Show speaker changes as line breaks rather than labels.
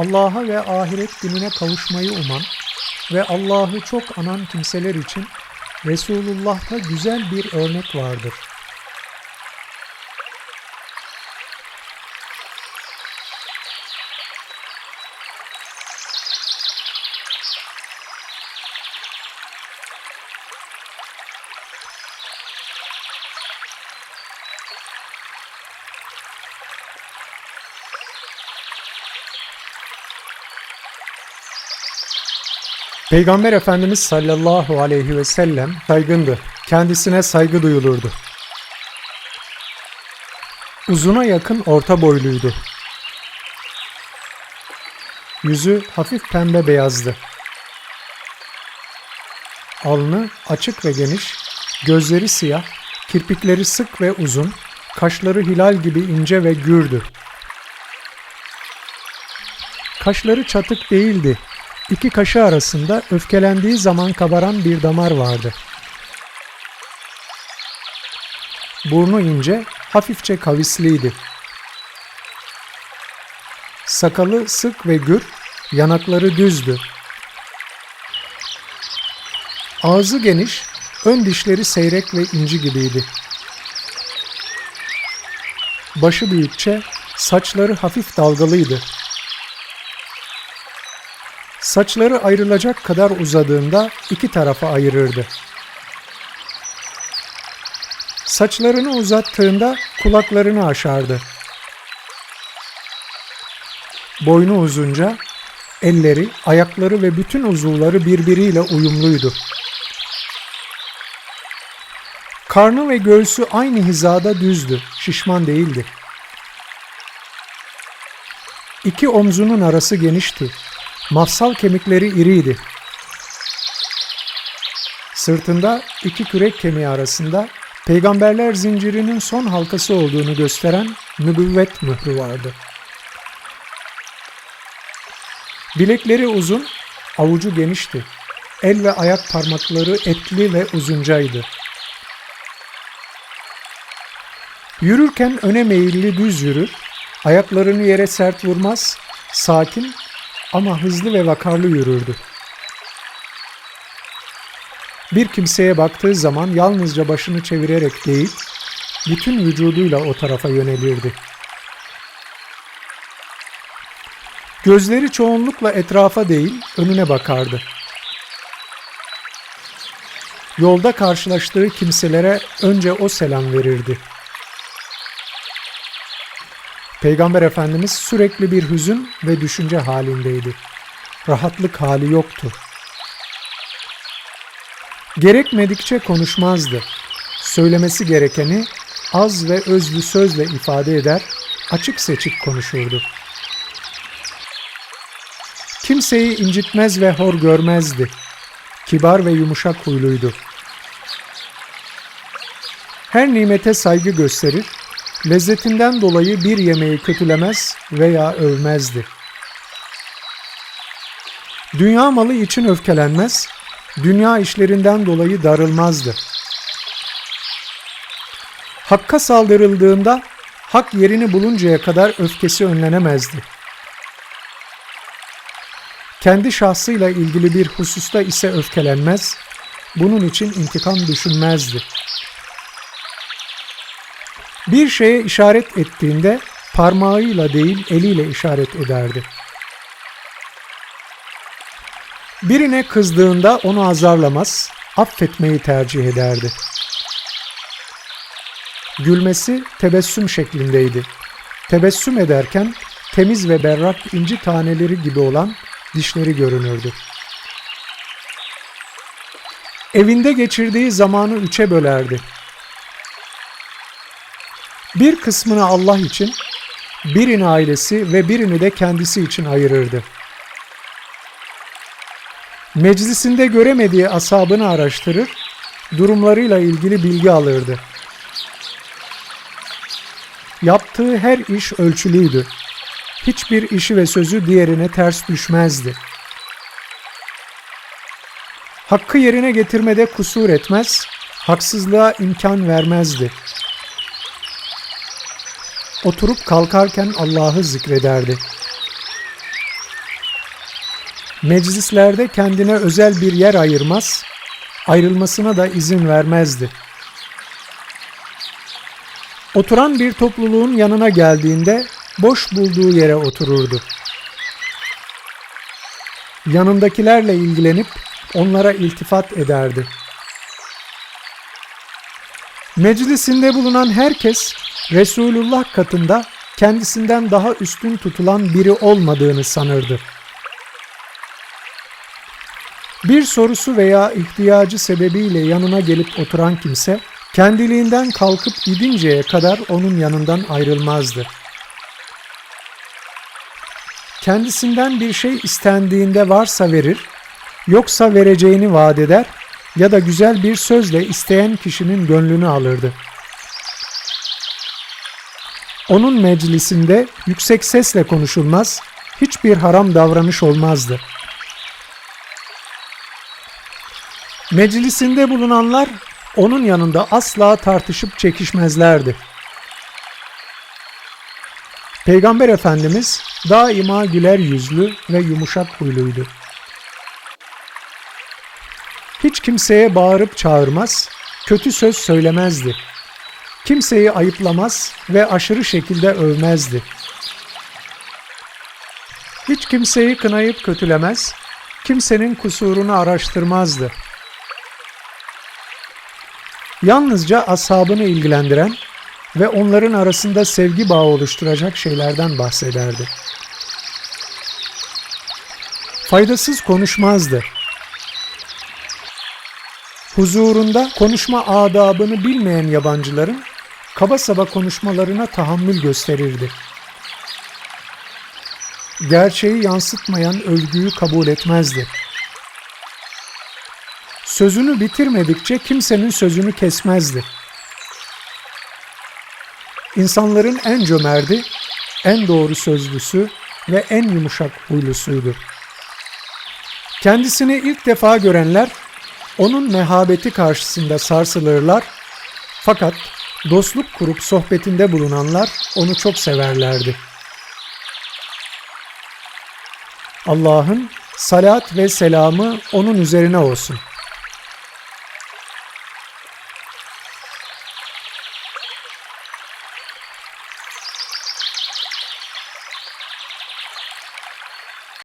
Allah'a ve ahiret gününe kavuşmayı uman ve Allah'ı çok anan kimseler için Resulullah'ta güzel bir örnek vardır. Peygamber Efendimiz sallallahu aleyhi ve sellem saygındı. Kendisine saygı duyulurdu. Uzuna yakın orta boyluydu. Yüzü hafif pembe beyazdı. Alnı açık ve geniş, gözleri siyah, kirpikleri sık ve uzun, kaşları hilal gibi ince ve gürdü. Kaşları çatık değildi. İki kaşı arasında öfkelendiği zaman kabaran bir damar vardı. Burnu ince, hafifçe kavisliydi. Sakalı sık ve gür, yanakları düzdü. Ağzı geniş, ön dişleri seyrek ve inci gibiydi. Başı büyükçe, saçları hafif dalgalıydı. Saçları ayrılacak kadar uzadığında iki tarafa ayırırdı. Saçlarını uzattığında kulaklarını aşardı. Boynu uzunca, elleri, ayakları ve bütün uzuvları birbiriyle uyumluydu. Karnı ve göğsü aynı hizada düzdü, şişman değildi. İki omzunun arası genişti. Mafsal kemikleri iriydi. Sırtında iki kürek kemiği arasında peygamberler zincirinin son halkası olduğunu gösteren nübüvvet mührü vardı. Bilekleri uzun, avucu genişti. El ve ayak parmakları etli ve uzuncaydı. Yürürken öne meyilli düz yürür, ayaklarını yere sert vurmaz, sakin ama hızlı ve vakarlı yürürdü. Bir kimseye baktığı zaman yalnızca başını çevirerek değil, bütün vücuduyla o tarafa yönelirdi. Gözleri çoğunlukla etrafa değil, önüne bakardı. Yolda karşılaştığı kimselere önce o selam verirdi. Peygamber Efendimiz sürekli bir hüzün ve düşünce halindeydi. Rahatlık hali yoktu. Gerekmedikçe konuşmazdı. Söylemesi gerekeni az ve özlü sözle ifade eder, açık seçik konuşurdu. Kimseyi incitmez ve hor görmezdi. Kibar ve yumuşak huyluydu. Her nimete saygı gösterir, lezzetinden dolayı bir yemeği kötülemez veya övmezdi. Dünya malı için öfkelenmez, dünya işlerinden dolayı darılmazdı. Hakka saldırıldığında hak yerini buluncaya kadar öfkesi önlenemezdi. Kendi şahsıyla ilgili bir hususta ise öfkelenmez, bunun için intikam düşünmezdi. Bir şeye işaret ettiğinde parmağıyla değil eliyle işaret ederdi. Birine kızdığında onu azarlamaz, affetmeyi tercih ederdi. Gülmesi tebessüm şeklindeydi. Tebessüm ederken temiz ve berrak inci taneleri gibi olan dişleri görünürdü. Evinde geçirdiği zamanı üçe bölerdi. Bir kısmını Allah için, birini ailesi ve birini de kendisi için ayırırdı. Meclisinde göremediği asabını araştırır, durumlarıyla ilgili bilgi alırdı. Yaptığı her iş ölçülüydü. Hiçbir işi ve sözü diğerine ters düşmezdi. Hakkı yerine getirmede kusur etmez, haksızlığa imkan vermezdi. Oturup kalkarken Allah'ı zikrederdi. Meclislerde kendine özel bir yer ayırmaz, ayrılmasına da izin vermezdi. Oturan bir topluluğun yanına geldiğinde boş bulduğu yere otururdu. Yanındakilerle ilgilenip onlara iltifat ederdi. Meclisinde bulunan herkes Resulullah katında kendisinden daha üstün tutulan biri olmadığını sanırdı. Bir sorusu veya ihtiyacı sebebiyle yanına gelip oturan kimse kendiliğinden kalkıp gidinceye kadar onun yanından ayrılmazdı. Kendisinden bir şey istendiğinde varsa verir, yoksa vereceğini vaat eder ya da güzel bir sözle isteyen kişinin gönlünü alırdı. Onun meclisinde yüksek sesle konuşulmaz, hiçbir haram davranış olmazdı. Meclisinde bulunanlar onun yanında asla tartışıp çekişmezlerdi. Peygamber Efendimiz daima güler yüzlü ve yumuşak huyluydu. Hiç kimseye bağırıp çağırmaz, kötü söz söylemezdi. Kimseyi ayıplamaz ve aşırı şekilde övmezdi. Hiç kimseyi kınayıp kötülemez, kimsenin kusurunu araştırmazdı. Yalnızca ashabını ilgilendiren ve onların arasında sevgi bağı oluşturacak şeylerden bahsederdi. Faydasız konuşmazdı. Huzurunda konuşma adabını bilmeyen yabancıların kaba saba konuşmalarına tahammül gösterirdi. Gerçeği yansıtmayan övgüyü kabul etmezdi. Sözünü bitirmedikçe kimsenin sözünü kesmezdi. İnsanların en cömerdi, en doğru sözlüsü ve en yumuşak huylusuydu. Kendisini ilk defa görenler onun mehabeti karşısında sarsılırlar fakat dostluk kurup sohbetinde bulunanlar onu çok severlerdi. Allah'ın salat ve selamı onun üzerine olsun.